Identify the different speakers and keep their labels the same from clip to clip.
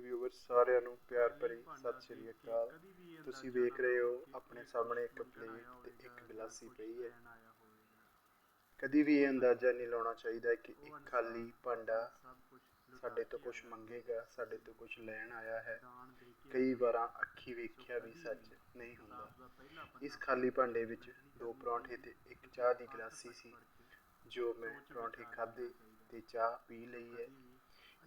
Speaker 1: Viewers ਸਾਰਿਆਂ ਨੂੰ ਪਿਆਰ ਭਰੀ ਸਤਿ ਸ਼੍ਰੀ ਅਕਾਲ। ਤੁਸੀਂ ਵੇਖ ਰਹੇ ਹੋ ਆਪਣੇ ਸਾਹਮਣੇ ਇੱਕ ਪਲੇਟ ਤੇ ਇੱਕ ਗਲਾਸੀ ਪਈ ਹੈ। ਕਦੀ ਵੀ ਇਹ ਅੰਦਾਜ਼ਾ ਨਹੀਂ ਲਾਉਣਾ ਚਾਹੀਦਾ ਕਿ ਇੱਕ ਖਾਲੀ ਭਾਂਡਾ ਸਾਡੇ ਤੋਂ ਕੁਝ ਮੰਗੇਗਾ, ਸਾਡੇ ਤੋਂ ਕੁਝ ਲੈਣ ਆਇਆ ਹੈ। ਕਈ ਵਾਰਾਂ ਅੱਖੀ ਵੇਖਿਆ ਵੀ ਸੱਚ ਨਹੀਂ ਹੁੰਦਾ। ਇਸ ਖਾਲੀ ਭਾਂਡੇ ਵਿੱਚ ਦੋ ਪਰੌਂਠੇ ਤੇ ਇੱਕ ਚਾਹ ਦੀ ਗਲਾਸੀ ਸੀ, ਜੋ ਮੈਂ ਪਰੌਂਠੇ ਖਾਧੇ ਤੇ ਚਾਹ ਪੀ ਲਈ ਹੈ।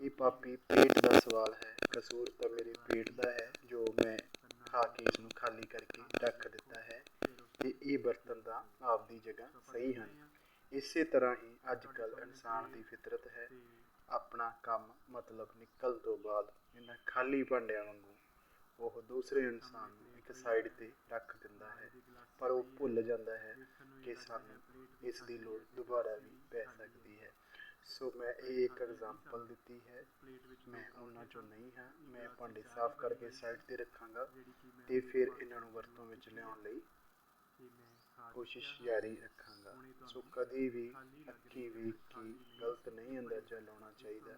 Speaker 1: ਇਹ ਪਾਪੀ ਪੇਟ ਦਾ ਸਵਾਲ ਹੈ। ਕਸੂਰ ਤਾਂ ਮੇਰੇ ਪੇਟ ਦਾ ਹੈ, ਜੋ ਮੈਂ ਖਾ ਕੇ ਇਸ ਨੂੰ ਖਾਲੀ ਕਰਕੇ ਰੱਖ ਦਿੱਤਾ ਹੈ ਤੇ ਇਹ ਬਰਤਨ ਦਾ ਆਪਦੀ ਜਗ੍ਹਾ ਸਹੀ ਹਨ। ਇਸੇ ਤਰ੍ਹਾਂ ਹੀ ਅੱਜ ਕੱਲ ਇਨਸਾਨ ਦੀ ਫਿਤਰਤ ਹੈ, ਆਪਣਾ ਕੰਮ ਮਤਲਬ ਨਿਕਲ ਤੋਂ ਬਾਅਦ ਇਹਨਾਂ ਖਾਲੀ ਭਾਂਡਿਆਂ ਵਾਂਗੂ ਉਹ ਦੂਸਰੇ ਇਨਸਾਨ ਨੂੰ ਇੱਕ ਸਾਈਡ ਤੇ ਰੱਖ ਦਿੰਦਾ ਹੈ, ਪਰ ਉਹ ਭੁੱਲ ਜਾਂਦਾ ਹੈ ਕਿ ਸਾਨੂੰ ਇਸ ਦੀ ਲੋੜ ਦੁਬਾਰਾ ਵੀ ਪੈ ਸਕਦੀ ਹੈ। ਸੋ ਮੈਂ ਇਹ ਇੱਕ ਐਗਜ਼ਾਮਪਲ ਦਿੱਤੀ ਹੈ। ਮੈਂ ਉਹਨਾਂ ਚੋਂ ਨਹੀਂ ਹਾਂ। ਮੈਂ ਭਾਂਡੇ ਸਾਫ਼ ਕਰਕੇ ਸਾਈਡ ਤੇ ਰੱਖਾਂਗਾ ਤੇ ਫਿਰ ਇਹਨਾਂ ਨੂੰ ਵਰਤੋਂ ਵਿੱਚ ਲਿਆਉਣ ਲਈ ਕੋਸ਼ਿਸ਼ ਜਾਰੀ ਰੱਖਾਂਗਾ। ਸੋ ਕਦੀ ਵੀ ਅੱਖੀ ਵੇਖ ਕੇ ਗਲਤ ਨਹੀਂ ਅੰਦਾਜ਼ਾ ਲਾਉਣਾ ਚਾਹੀਦਾ।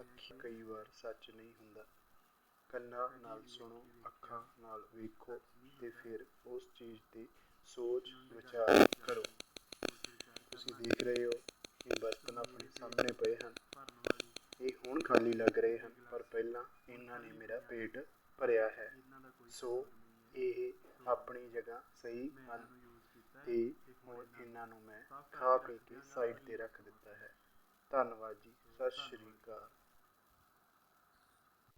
Speaker 1: ਅੱਖੀ ਕਈ ਵਾਰ ਸੱਚ ਨਹੀਂ ਹੁੰਦਾ। ਕੰਨਾਂ ਨਾਲ ਸੁਣੋ, ਅੱਖਾਂ ਨਾਲ ਵੇਖੋ ਤੇ ਫਿਰ ਉਸ ਚੀਜ਼ ਦੀ ਸੋਚ, ਵਿਚਾਰ ਕਰੋ ਤੁਸੀਂ ਦੇਖ ਰਹੇ ਹੋ ਕਿ ਬਰਤਨ ਆਪਣੇ ਪਏ ਹਨ। ਇਹ ਹੁਣ ਖਾਲੀ ਲੱਗ ਰਹੇ ਹਨ, ਪਰ ਪਹਿਲਾਂ ਇਹਨਾਂ ਨੇ ਮੇਰਾ ਪੇਟ ਭਰਿਆ ਹੈ। ਸੋ ਇਹ ਆਪਣੀ ਜਗ੍ਹਾ ਸਹੀ ਹਨ ਤੇ ਹੁਣ ਇਹਨਾਂ ਨੂੰ ਮੈਂ ਖਾ ਪੀ ਕੇ ਸਾਈਡ ਤੇ ਰੱਖ ਦਿੱਤਾ ਹੈ। ਧੰਨਵਾਦ ਜੀ। ਸਤਿ ਸ਼੍ਰੀ ਅਕਾਲ।